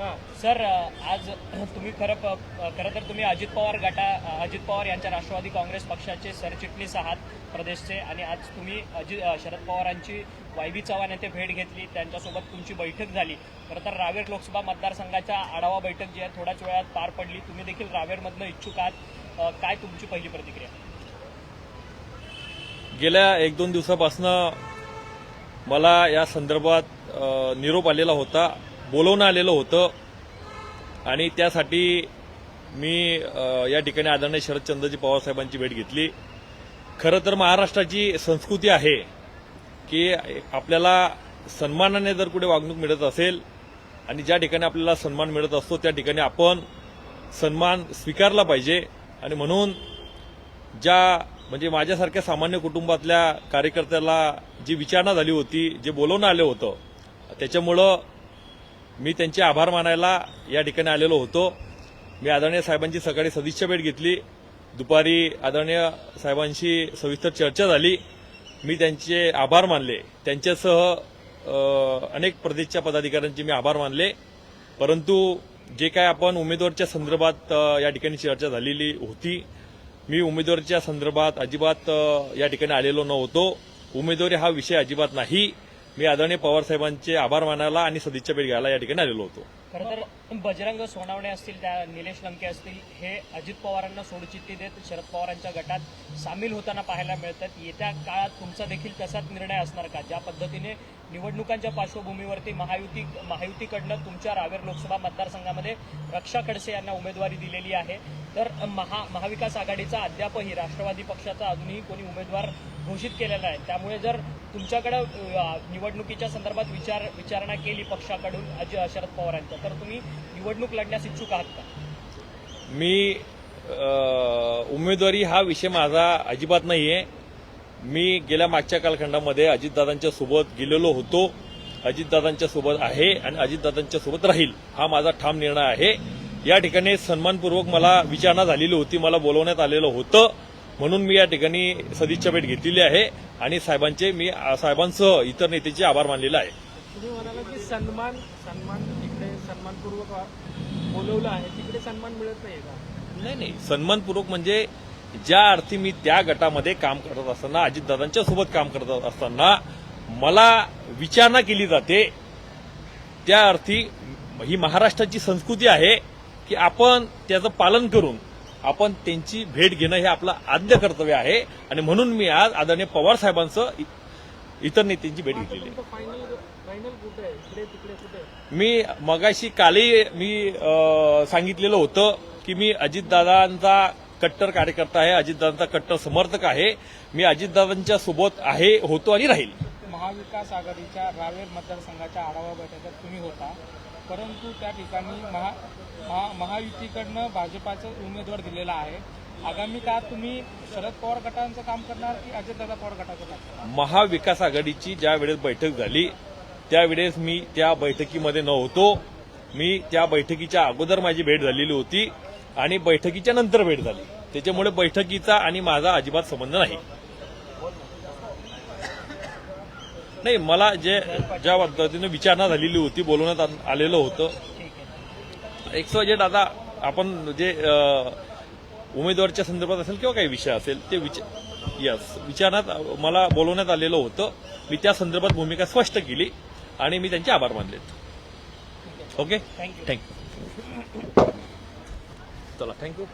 Sir आज तुम्ही खरं प- खरं तर तुम्ही अजित पवार गटा अजित पवार यांच्या राष्ट्रवादी काँग्रेस पक्षाचे सरचिटणीस आहात प्रदेशचे आणि आज तुम्ही अजित शरद पवारांची वायबी चव्हाण येथे भेट घेतली त्यांच्यासोबत तुमची बैठक झाली. खरं तर रावेर लोकसभा मतदारसंघाच्या आढावा बैठक जी आहे थोड्याच वेळात पार पडली. तुम्ही देखील रावेरमधनं इच्छुक आहात. काय तुमची पहिली प्रतिक्रिया? गेल्या एक दोन दिवसापासनं मला या संदर्भात निरोप आलेला होता. बोलवणं आलेलं होतं. आणि त्यासाठी मी या ठिकाणी आदरणीय शरदचंद्रजी पवारसाहेबांची भेट घेतली. खरं तर महाराष्ट्राची संस्कृती आहे की आपल्याला सन्मानाने जर कुठे वागणूक मिळत असेल आणि ज्या ठिकाणी आपल्याला सन्मान मिळत असतो त्या ठिकाणी आपण सन्मान स्वीकारला पाहिजे. आणि म्हणून ज्या म्हणजे माझ्यासारख्या सामान्य कुटुंबातल्या कार्यकर्त्याला जी विचारणा झाली होती जे बोलवणं आलं होतं त्याच्यामुळं मी त्यांचे आभार मानायला या ठिकाणी आलेलो होतो. मी आदरणीय साहेबांची सकाळी सदिच्छा भेट घेतली. दुपारी आदरणीय साहेबांशी सविस्तर चर्चा झाली. मी त्यांचे आभार मानले. त्यांच्यासह अनेक प्रदेशच्या पदाधिकाऱ्यांचे मी आभार मानले. परंतु जे काय आपण उमेदवारच्या संदर्भात या ठिकाणी चर्चा झालेली होती मी उमेदवारच्या संदर्भात अजिबात या ठिकाणी आलेलो नव्हतो. उमेदवारी हा विषय अजिबात नाही. मी आदरणीय पवार साहेबांचे आभार मानायला आणि सदिच्छा भेट घ्यायला या ठिकाणी आलेलो होतो. खरं तर बजरंग सोनावणे असतील त्या निलेश लंके असतील हे अजित पवारांना सोडचिठ्ठी देत शरद पवारांच्या गटात सामील होताना पाहायला मिळतात. येत्या काळात तुमचा देखील तसाच निर्णय असणार का? ज्या पद्धतीने निवडणुकांच्या पार्श्वभूमीवरती महायुती महायुतीकडनं तुमच्या रावेर लोकसभा मतदारसंघामध्ये रक्षा खडसे यांना उमेदवारी दिलेली आहे. तर महा महाविकास आघाडीचा अद्यापही राष्ट्रवादी पक्षाचा अजूनही कोणी उमेदवार घोषित केलेला आहे त्यामुळे जर तुमच्याकडं निवडणुकीच्या संदर्भात विचार विचारणा केली पक्षाकडून अज- शरद पवारांच्या तर तुम्ही निवडणूक लढण्यास इच्छुक आहात का? मी उमेदवारी हा विषय माझा अजिबात नाहीये. मी गेल्या मागच्या कालखंडामध्ये अजितदादांच्या सोबत गेलेलो होतो. अजितदादांच्या सोबत आहे आणि अजितदादांच्या सोबत राहील हा माझा ठाम निर्णय आहे. या ठिकाणी सन्मानपूर्वक मला विचारणा झालेली होती मला बोलवण्यात आलेलं होतं. म्हणून मी या ठिकाणी सदिच्छा भेट घेतलेली आहे आणि साहेबांचे मी साहेबांसह इतर नेत्याचे आभार मानलेले आहे. तुम्ही म्हणाला की सन्मान सन्मान सन्मानपूर्वक बोलवलं आहे. तिकडे सन्मान मिळत नाही का? नाही नाही. सन्मानपूर्वक म्हणजे ज्या अर्थी मी त्या गटामध्ये काम करत असताना अजितदादांच्या सोबत काम करत असताना मला विचारणा केली जाते. त्या अर्थी ही महाराष्ट्राची संस्कृती आहे की आपण त्याचं पालन करून आपण त्यांची भेट घेणं हे आपलं आद्य कर्तव्य आहे. आणि म्हणून मी आज आदरणीय पवार साहेबांचं इतर नेत्यांची भेट घेतलेली आहे. आहे? मी मगाशी कालही मी सांगितलेलं होतं की मी अजितदादांचा कट्टर कार्यकर्ता आहे अजितदादांचा कट्टर समर्थक आहे. मी अजितदादांच्या सोबत आहे होतो आणि राहील. महाविकास आघाडीच्या रावेर मतदारसंघाच्या आढावा बैठकीत तुम्ही होता. परंतु त्या ठिकाणी महा महा महायुतीकडनं भाजपाचं उमेदवार दिलेला आहे. आगामी काळात तुम्ही शरद पवार गटांचं काम करणार की अजितदादा पवार गटाचं काम करणार? महाविकास आघाडीची ज्या वेळेस बैठक झाली त्यावेळेस मी त्या बैठकीमध्ये नव्हतो. मी त्या बैठकीच्या अगोदर माझी भेट झालेली होती आणि बैठकीच्या नंतर भेट झाली. त्याच्यामुळे बैठकीचा आणि माझा अजिबात संबंध नाही. नाही मला जे ज्या पद्धतीनं विचारणा झालेली होती बोलवण्यात आलेलं होतं. एक्स जे दादा आपण जे उमेदवारच्या संदर्भात असेल किंवा काही विषय असेल ते विचार यस विचारण्यात मला बोलवण्यात आलेलं होतं. मी त्या संदर्भात भूमिका स्पष्ट केली आणि मी त्यांचे आभार मानलेत okay thank you thank you चला थँक्यू